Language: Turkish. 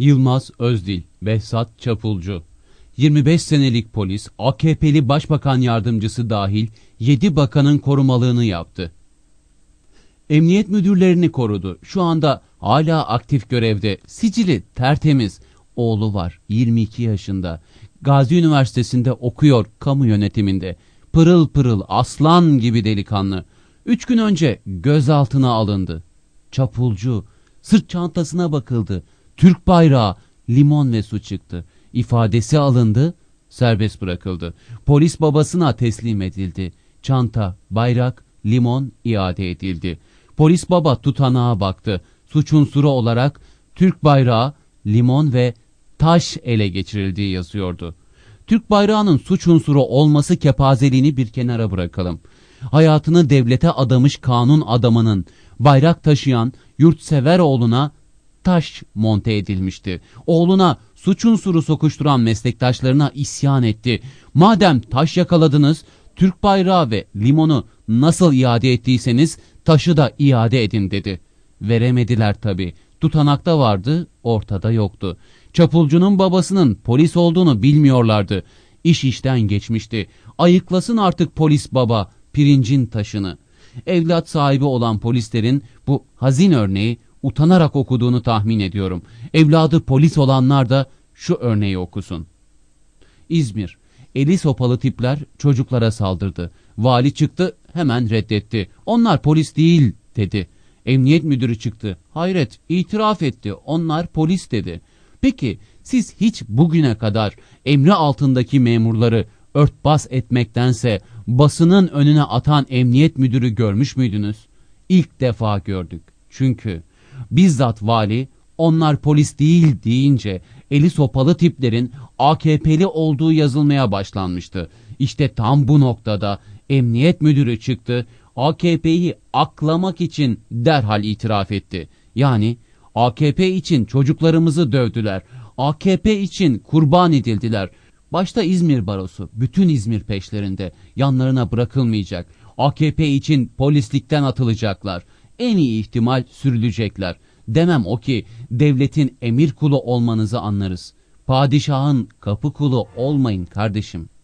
Yılmaz Özdil, Behzat Çapulcu. 25 senelik polis, AKP'li Başbakan Yardımcısı dahil 7 bakanın korumalığını yaptı. Emniyet müdürlerini korudu. Şu anda hala aktif görevde. Sicili tertemiz. Oğlu var 22 yaşında. Gazi Üniversitesi'nde okuyor kamu yönetiminde. Pırıl pırıl aslan gibi delikanlı. Üç gün önce gözaltına alındı. Çapulcu. Sırt çantasına bakıldı. Türk bayrağı, limon ve su çıktı. İfadesi alındı, serbest bırakıldı. Polis babasına teslim edildi. Çanta, bayrak, limon iade edildi. Polis baba tutanağa baktı. Suç unsuru olarak Türk bayrağı, limon ve taş ele geçirildiği yazıyordu. Türk bayrağının suç unsuru olması kepazeliğini bir kenara bırakalım. Hayatını devlete adamış kanun adamının bayrak taşıyan yurtsever oğluna taş monte edilmişti. Oğluna suç unsuru sokuşturan meslektaşlarına isyan etti. Madem taş yakaladınız, Türk bayrağı ve limonu nasıl iade ettiyseniz taşı da iade edin dedi. Veremediler tabi. Tutanakta vardı, ortada yoktu. Çapulcunun babasının polis olduğunu bilmiyorlardı. İş işten geçmişti. Ayıklasın artık polis baba pirincin taşını. Evlat sahibi olan polislerin bu hazin örneği utanarak okuduğunu tahmin ediyorum. Evladı polis olanlar da şu örneği okusun. İzmir. Eli sopalı tipler çocuklara saldırdı. Vali çıktı hemen reddetti. Onlar polis değil dedi. Emniyet müdürü çıktı. Hayret itiraf etti. Onlar polis dedi. Peki siz hiç bugüne kadar emri altındaki memurları örtbas etmektense basının önüne atan emniyet müdürü görmüş müydünüz? İlk defa gördük. Çünkü bizzat vali onlar polis değil deyince eli sopalı tiplerin AKP'li olduğu yazılmaya başlanmıştı. İşte tam bu noktada emniyet müdürü çıktı. AKP'yi aklamak için derhal itiraf etti. Yani AKP için çocuklarımızı dövdüler. AKP için kurban edildiler. Başta İzmir barosu bütün İzmir peşlerinde yanlarına bırakılmayacak. AKP için polislikten atılacaklar. En iyi ihtimal sürülecekler. Demem o ki devletin emir kulu olmanızı anlarız. Padişahın kapı kulu olmayın kardeşim.''